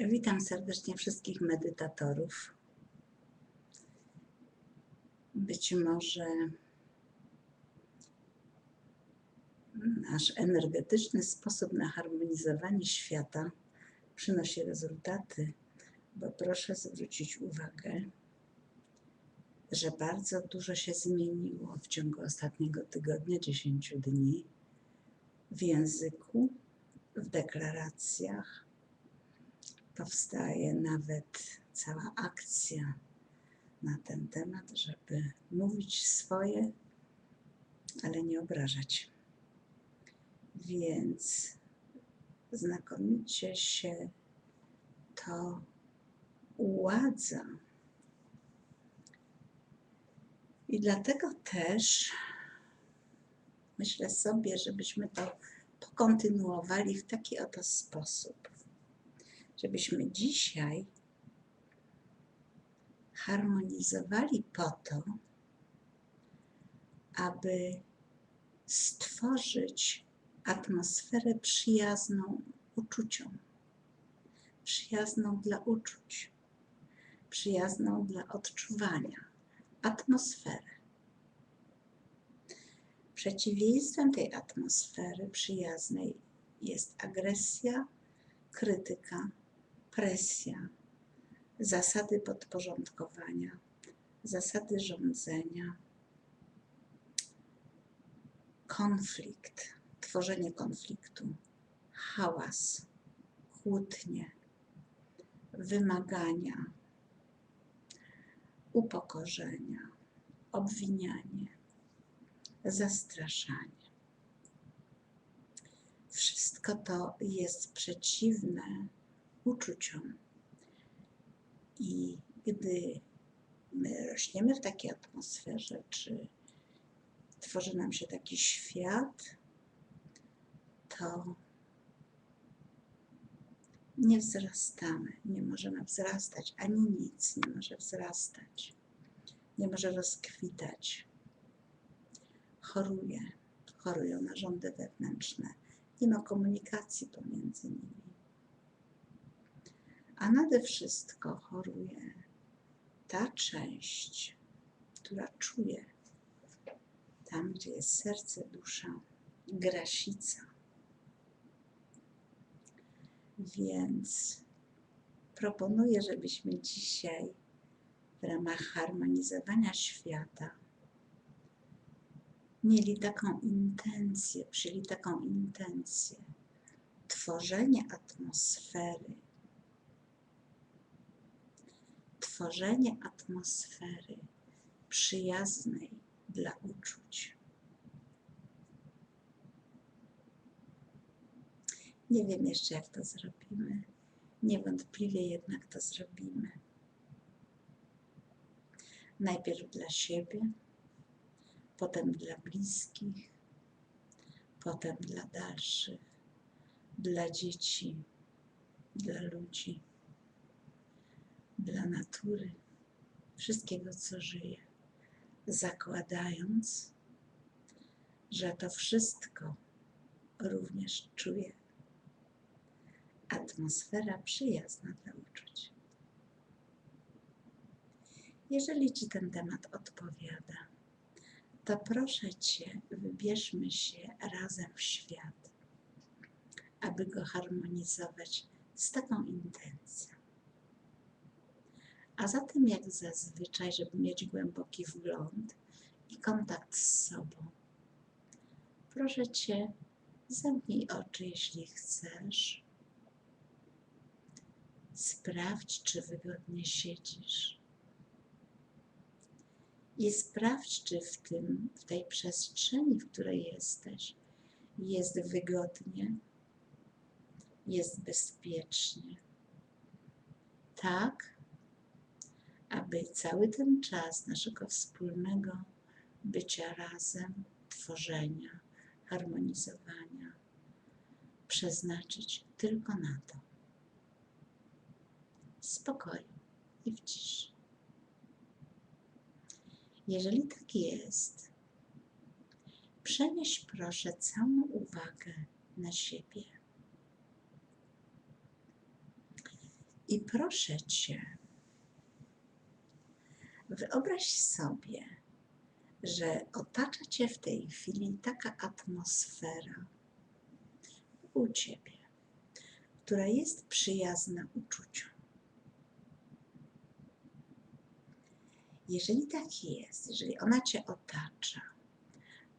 Witam serdecznie wszystkich medytatorów. Być może nasz energetyczny sposób na harmonizowanie świata przynosi rezultaty, bo proszę zwrócić uwagę, że bardzo dużo się zmieniło w ciągu ostatniego tygodnia, 10 dni w języku, w deklaracjach. Powstaje nawet cała akcja na ten temat, żeby mówić swoje, ale nie obrażać. Więc znakomicie się to uładza. I dlatego też myślę sobie, żebyśmy to pokontynuowali w taki oto sposób. Żebyśmy dzisiaj harmonizowali po to, aby stworzyć atmosferę przyjazną uczuciom, przyjazną dla uczuć, przyjazną dla odczuwania, atmosferę. Przeciwieństwem tej atmosfery przyjaznej jest agresja, krytyka, presja, zasady podporządkowania, zasady rządzenia, konflikt, tworzenie konfliktu, hałas, kłótnie, wymagania, upokorzenia, obwinianie, zastraszanie. Wszystko to jest przeciwne uczuciom. I gdy my rośniemy w takiej atmosferze, czy tworzy nam się taki świat, to nie wzrastamy, nie możemy wzrastać, ani nic nie może wzrastać, nie może rozkwitać. Choruje, chorują narządy wewnętrzne, nie ma komunikacji pomiędzy nimi. A nade wszystko choruje ta część, która czuje tam, gdzie jest serce, dusza, grasica. Więc proponuję, żebyśmy dzisiaj w ramach harmonizowania świata mieli taką intencję, przyjęli taką intencję tworzenia atmosfery, tworzenie atmosfery przyjaznej dla uczuć. Nie wiem jeszcze, jak to zrobimy. Niewątpliwie jednak to zrobimy. Najpierw dla siebie, potem dla bliskich, potem dla dalszych, dla dzieci, dla ludzi, dla natury, wszystkiego, co żyje, zakładając, że to wszystko również czuje atmosfera przyjazna dla uczuć. Jeżeli Ci ten temat odpowiada, to proszę Cię, wybierzmy się razem w świat, aby go harmonizować z taką intencją. A zatem, jak zazwyczaj, żeby mieć głęboki wgląd i kontakt z sobą, proszę Cię, zamknij oczy, jeśli chcesz. Sprawdź, czy wygodnie siedzisz. I sprawdź, czy w, tym, w tej przestrzeni, w której jesteś, jest wygodnie, jest bezpiecznie. Tak, aby cały ten czas naszego wspólnego bycia razem, tworzenia, harmonizowania przeznaczyć tylko na to. W spokoju i w ciszy. Jeżeli tak jest, przenieś proszę całą uwagę na siebie. I proszę Cię, wyobraź sobie, że otacza Cię w tej chwili taka atmosfera u Ciebie, która jest przyjazna uczuciom. Jeżeli tak jest, jeżeli ona Cię otacza,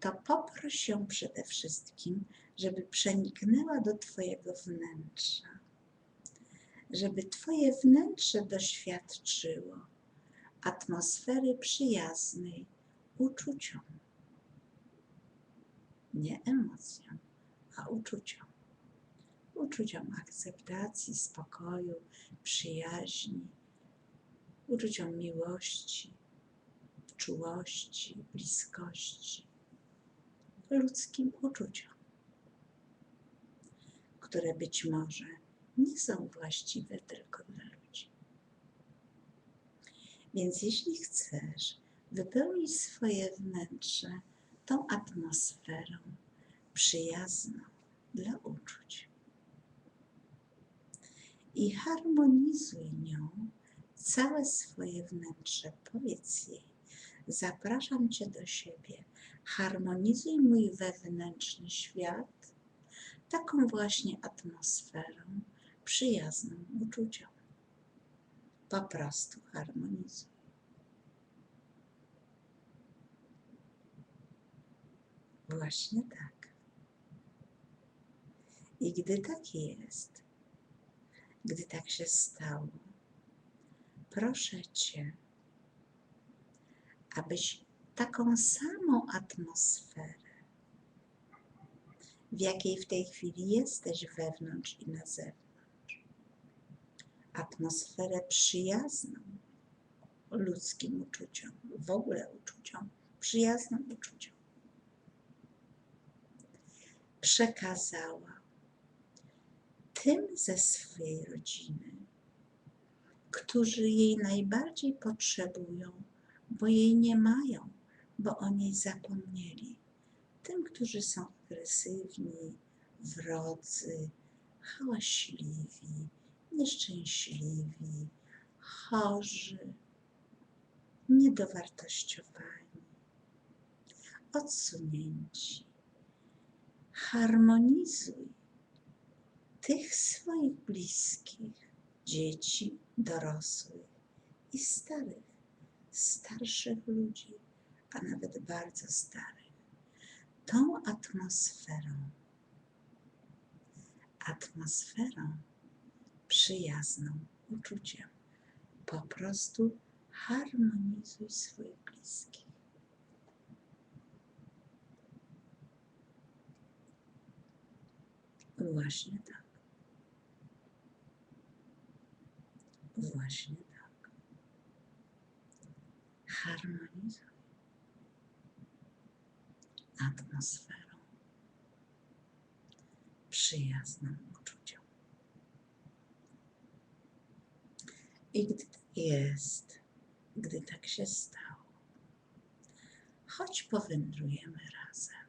to poproś ją przede wszystkim, żeby przeniknęła do Twojego wnętrza, żeby Twoje wnętrze doświadczyło atmosfery przyjaznej uczuciom. Nie emocjom, a uczuciom. Uczuciom akceptacji, spokoju, przyjaźni, uczuciom miłości, czułości, bliskości, ludzkim uczuciom, które być może nie są właściwe tylko dla. Więc jeśli chcesz wypełnić swoje wnętrze tą atmosferą przyjazną dla uczuć i harmonizuj nią całe swoje wnętrze. Powiedz jej, zapraszam Cię do siebie, harmonizuj mój wewnętrzny świat taką właśnie atmosferą przyjazną uczuciom. Po prostu harmonizuj. Właśnie tak. I gdy tak jest, gdy tak się stało, proszę Cię, abyś taką samą atmosferę, w jakiej w tej chwili jesteś wewnątrz i na zewnątrz, atmosferę przyjazną ludzkim uczuciom, w ogóle uczuciom, przyjazną uczuciom, przekazała tym ze swojej rodziny, którzy jej najbardziej potrzebują, bo jej nie mają, bo o niej zapomnieli. Tym, którzy są agresywni, wrodzy, hałaśliwi, nieszczęśliwi, chorzy, niedowartościowani, odsunięci. Harmonizuj tych swoich bliskich, dzieci, dorosłych i starych, starszych ludzi, a nawet bardzo starych, tą atmosferą, atmosferą przyjazną uczuciem. Po prostu harmonizuj swoich bliskich. Właśnie tak. Właśnie tak. Harmonizuj atmosferą przyjazną uczuciom. I gdy tak jest, gdy tak się stało, choć powędrujemy razem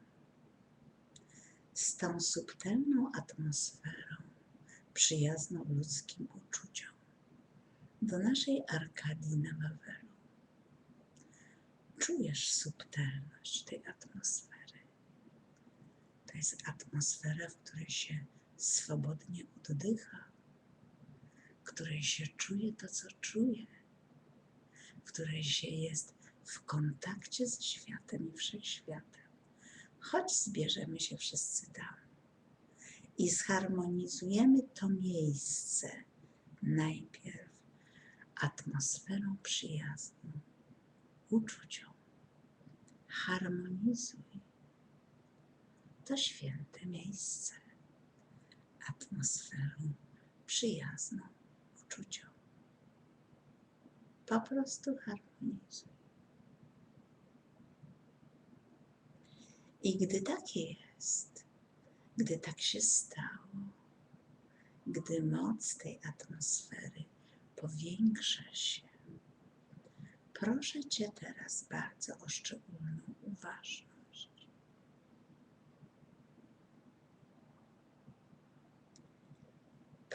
z tą subtelną atmosferą przyjazną ludzkim uczuciom do naszej Arkadii na Wawelu. Czujesz subtelność tej atmosfery. To jest atmosfera, w której się swobodnie oddycha, której się czuje to, co czuje, w której się jest w kontakcie ze światem i wszechświatem. Choć zbierzemy się wszyscy tam i zharmonizujemy to miejsce najpierw atmosferą przyjazną, uczucią. Harmonizuj to święte miejsce atmosferą przyjazną, uczucią. Po prostu harmonizuj. I gdy tak jest, gdy tak się stało, gdy moc tej atmosfery powiększa się, proszę Cię teraz bardzo o szczególną uważność.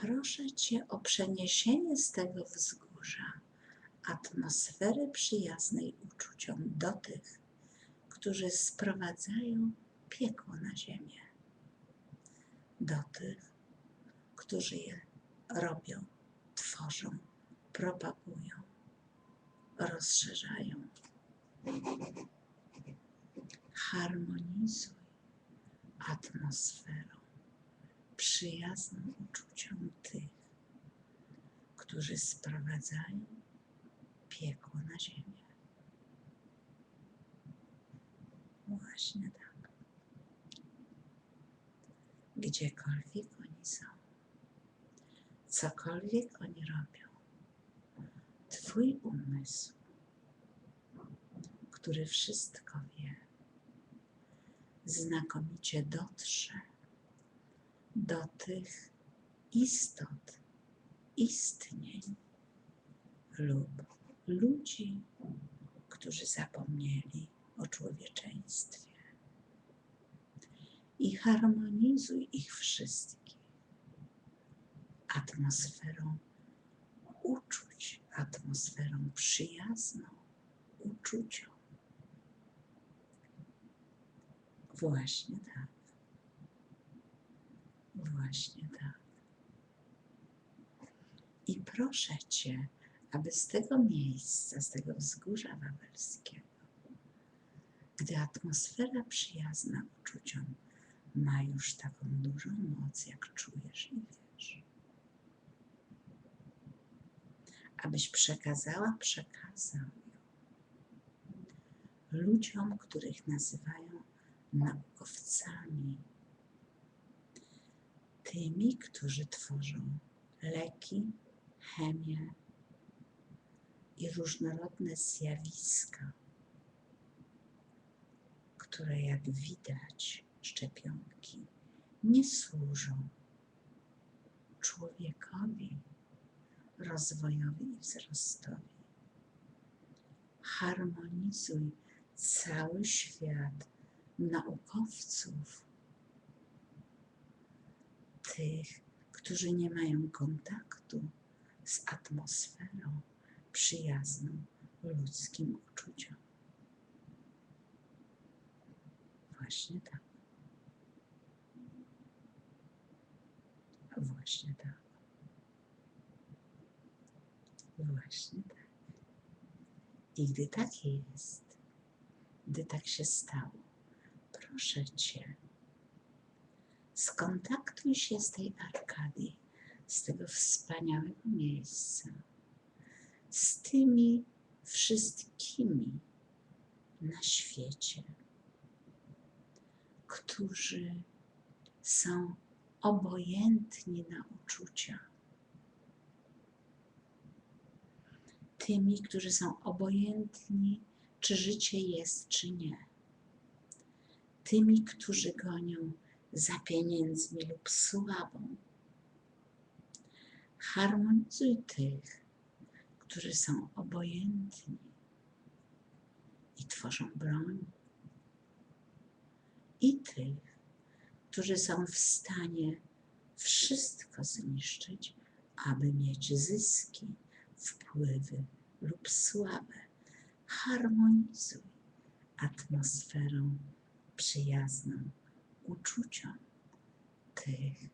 Proszę Cię o przeniesienie z tego wzgórza atmosfery przyjaznej uczuciom do tych, którzy sprowadzają piekło na ziemię, do tych, którzy je robią, tworzą, propagują, rozszerzają. Harmonizuj atmosferą przyjazną uczuciom tych, którzy sprowadzają piekło na ziemię. Właśnie tak. Gdziekolwiek oni są, cokolwiek oni robią, Twój umysł, który wszystko wie, znakomicie dotrze do tych istot, istnień lub ludzi, którzy zapomnieli o człowieczeństwie. I harmonizuj ich wszystkich atmosferą uczuć, atmosferą przyjazną, uczucią. Właśnie tak. Właśnie tak. I proszę Cię, aby z tego miejsca, z tego wzgórza wawelskiego, gdy atmosfera przyjazna uczuciom ma już taką dużą moc, jak czujesz i wiesz, abyś przekazała, przekazał ludziom, których nazywają naukowcami, tymi, którzy tworzą leki, chemię i różnorodne zjawiska, które jak widać, szczepionki nie służą człowiekowi rozwojowi i wzrostowi. Harmonizuj cały świat naukowców, tych, którzy nie mają kontaktu z atmosferą przyjazną ludzkim uczuciom. Właśnie tak. Właśnie tak. Właśnie tak. I gdy tak jest, gdy tak się stało, proszę Cię, skontaktuj się z tej Arkadii, z tego wspaniałego miejsca, z tymi wszystkimi na świecie, którzy są obojętni na uczucia. Tymi, którzy są obojętni, czy życie jest, czy nie. Tymi, którzy gonią za pieniędzmi lub sławą. Harmonizuj tych, którzy są obojętni i tworzą broń, i tych, którzy są w stanie wszystko zniszczyć, aby mieć zyski, wpływy lub sławę. Harmonizuj atmosferą przyjazną uczuciom tych,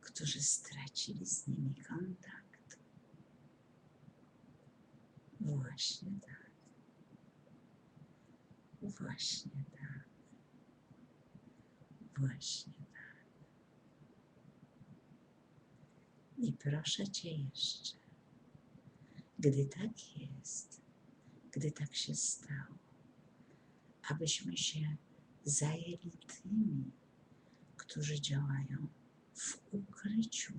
którzy stracili z nimi kontakt. Właśnie tak. Właśnie tak. Właśnie tak. I proszę Cię jeszcze, gdy tak jest, gdy tak się stało, abyśmy się zajęli tymi, którzy działają w ukryciu,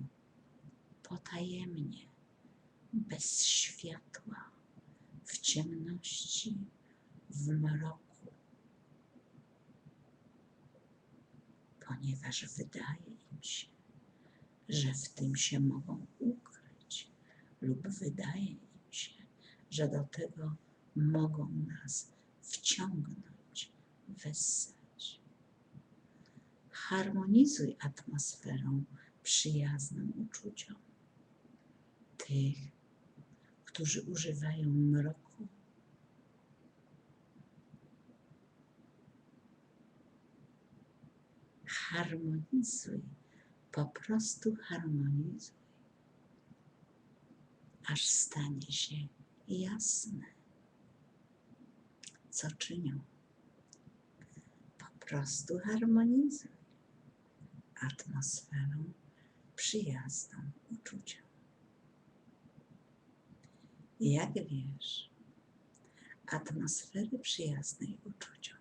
potajemnie, bez światła, w ciemności, w mroku, ponieważ wydaje im się, że w tym się mogą ukryć, lub wydaje im się, że do tego mogą nas wciągnąć, wessać. Harmonizuj atmosferą przyjaznym uczuciom. Tych, którzy używają mroku, harmonizuj, po prostu harmonizuj, aż stanie się jasne, co czynią. Prostu harmonizuj atmosferą przyjazną uczuciom. Jak wiesz, atmosfery przyjaznej uczuciom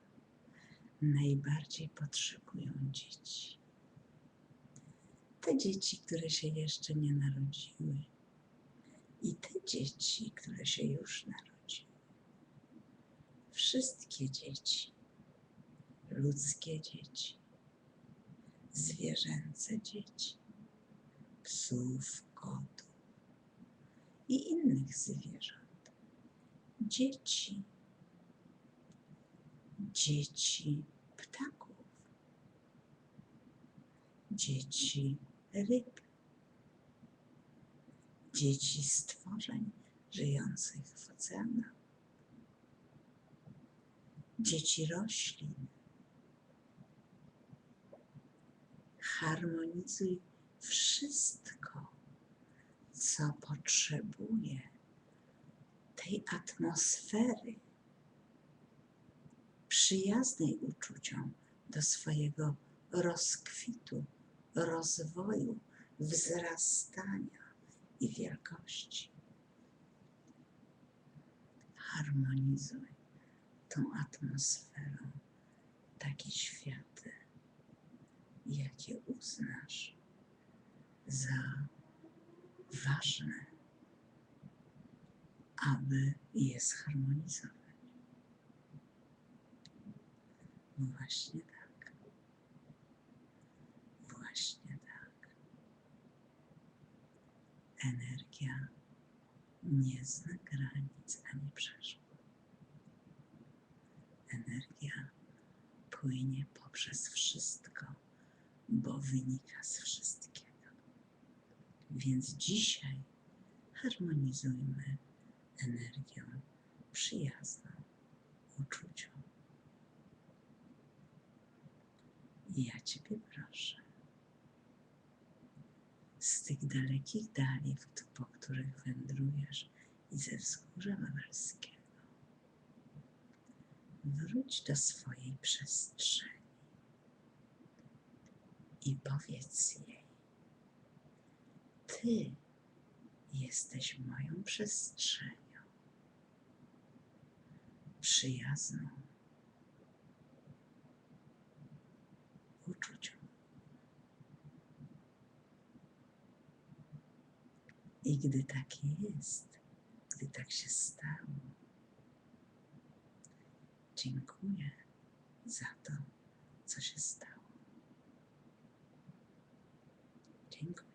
najbardziej potrzebują dzieci. Te dzieci, które się jeszcze nie narodziły, i te dzieci, które się już narodziły. Wszystkie dzieci, ludzkie dzieci, zwierzęce dzieci, psów, kotów i innych zwierząt. Dzieci, dzieci ptaków, dzieci ryb, dzieci stworzeń żyjących w oceanach, dzieci roślin. Harmonizuj wszystko, co potrzebuje tej atmosfery przyjaznej uczuciom do swojego rozkwitu, rozwoju, wzrastania i wielkości. Harmonizuj tą atmosferą takie światy, jakie uznasz za ważne, aby je zharmonizować. Właśnie tak. Właśnie tak. Energia nie zna granic ani przeszkód. Energia płynie poprzez wszystko, bo wynika z wszystkiego. Więc dzisiaj harmonizujmy energię przyjazną uczuciu. Ja Ciebie proszę, z tych dalekich dali, po których wędrujesz i ze wzgórza wawelskiego, wróć do swojej przestrzeni i powiedz jej, Ty jesteś moją przestrzenią, przyjazną, uczuciom. I gdy tak jest, gdy tak się stało, dziękuję za to, co się stało. Dziękuję.